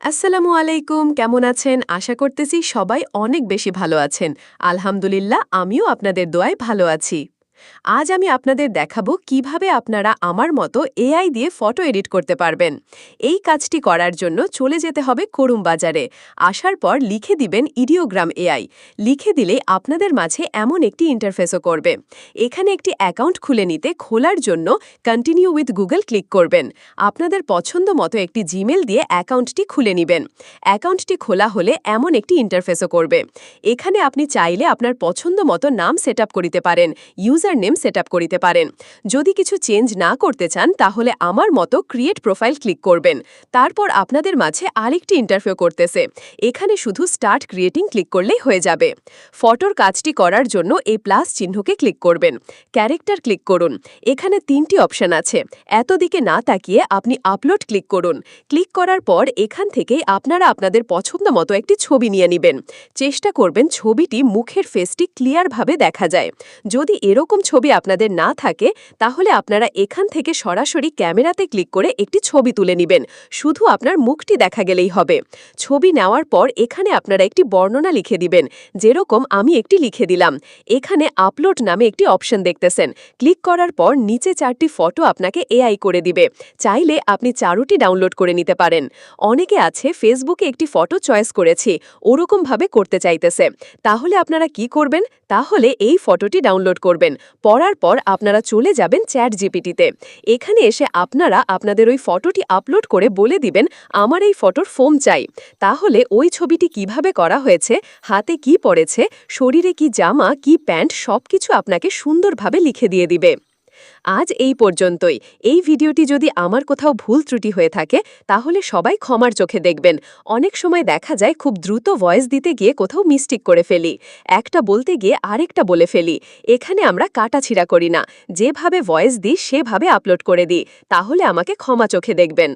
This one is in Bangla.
আসসালামু আলাইকুম, কেমন আছেন? আশা করতেছি সবাই অনেক বেশি ভালো আছেন। আলহামদুলিল্লাহ, আমিও আপনাদের দোয়ায় ভালো আছি। আজ আমি আপনাদের দেখাবো কীভাবে আপনারা আমার মতো এআই দিয়ে ফটো এডিট করতে পারবেন। এই কাজটি করার জন্য চলে যেতে হবে করুম বাজারে। আসার পর লিখে দিবেন ইডিওগ্রাম এআই। লিখে দিলে আপনাদের মাঝে এমন একটি ইন্টারফেসও করবে। এখানে একটি অ্যাকাউন্ট খুলে নিতে খোলার জন্য কন্টিনিউ উইথ গুগল ক্লিক করবেন। আপনাদের পছন্দ মতো একটি জিমেল দিয়ে অ্যাকাউন্টটি খুলে নেবেন। অ্যাকাউন্টটি খোলা হলে এমন একটি ইন্টারফেসও করবে। এখানে আপনি চাইলে আপনার পছন্দ মতো নাম সেট করিতে পারেন। ইউজার নেম সেট করিতে পারেন। যদি কিছু চেঞ্জ না করতে চান, তাহলে আমার মতো ক্রিয়েট প্রোফাইল ক্লিক করবেন। তারপর আপনাদের মাঝে আরেকটি ইন্টারভিউ করতেছে। এখানে শুধু স্টার্ট ক্রিয়েটিং ক্লিক করলেই হয়ে যাবে। ফটোর কাজটি করার জন্য এই প্লাস চিহ্নকে ক্লিক করবেন। ক্যারেক্টার ক্লিক করুন। এখানে তিনটি অপশন আছে। এত দিকে না তাকিয়ে আপনি আপলোড ক্লিক করুন। ক্লিক করার পর এখান থেকেই আপনারা আপনাদের পছন্দ মতো একটি ছবি নিয়ে নেবেন। চেষ্টা করবেন ছবিটি মুখের ফেসটি ক্লিয়ারভাবে দেখা যায়। যদি এরকম ছবি আপনাদের না থাকে, তাহলে আপনারা এখান থেকে সরাসরি ক্যামেরাতে ক্লিক করে একটি ছবি তুলে নেবেন। শুধু আপনার মুখটি দেখা গেলেই হবে। ছবি নেওয়ার পর এখানে আপনারা একটি বর্ণনা লিখে দিবেন, যেরকম আমি একটি লিখে দিলাম। এখানে আপলোড নামে একটি অপশন দেখতেছেন। ক্লিক করার পর নিচে চারটি ফটো আপনাকে এআই করে দিবে। চাইলে আপনি চারোটি ডাউনলোড করে নিতে পারেন। অনেকে আছে ফেসবুকে একটি ফটো চয়েস করেছি, ওরকমভাবে করতে চাইতেছে। তাহলে আপনারা কি করবেন? তাহলে এই ফটোটি ডাউনলোড করবেন। পড়ার পর আপনারা চলে যাবেন চ্যাট জিপিটিতে এখানে এসে আপনারা আপনাদের ওই ফটোটি আপলোড করে বলে দিবেন, আমার এই ফটোর ফোম চাই। তাহলে ওই ছবিটি কীভাবে করা হয়েছে, হাতে কি পড়েছে, শরীরে কি জামা, কি প্যান্ট সব কিছু আপনাকে সুন্দরভাবে লিখে দিয়ে দিবে। আজ এই পর্যন্তই। এই ভিডিওটি যদি আমার কোথাও ভুল ত্রুটি হয়ে থাকে, তাহলে সবাই ক্ষমার চোখে দেখবেন। অনেক সময় দেখা যায় খুব দ্রুত ভয়েস দিতে গিয়ে কোথাও মিস্টেক করে ফেলি। একটা বলতে গিয়ে আরেকটা বলে ফেলি। এখানে আমরা কাটাছিড়া করি না। যেভাবে ভয়েস দিই, সেভাবে আপলোড করে দিই। তাহলে আমাকে ক্ষমা চোখে দেখবেন।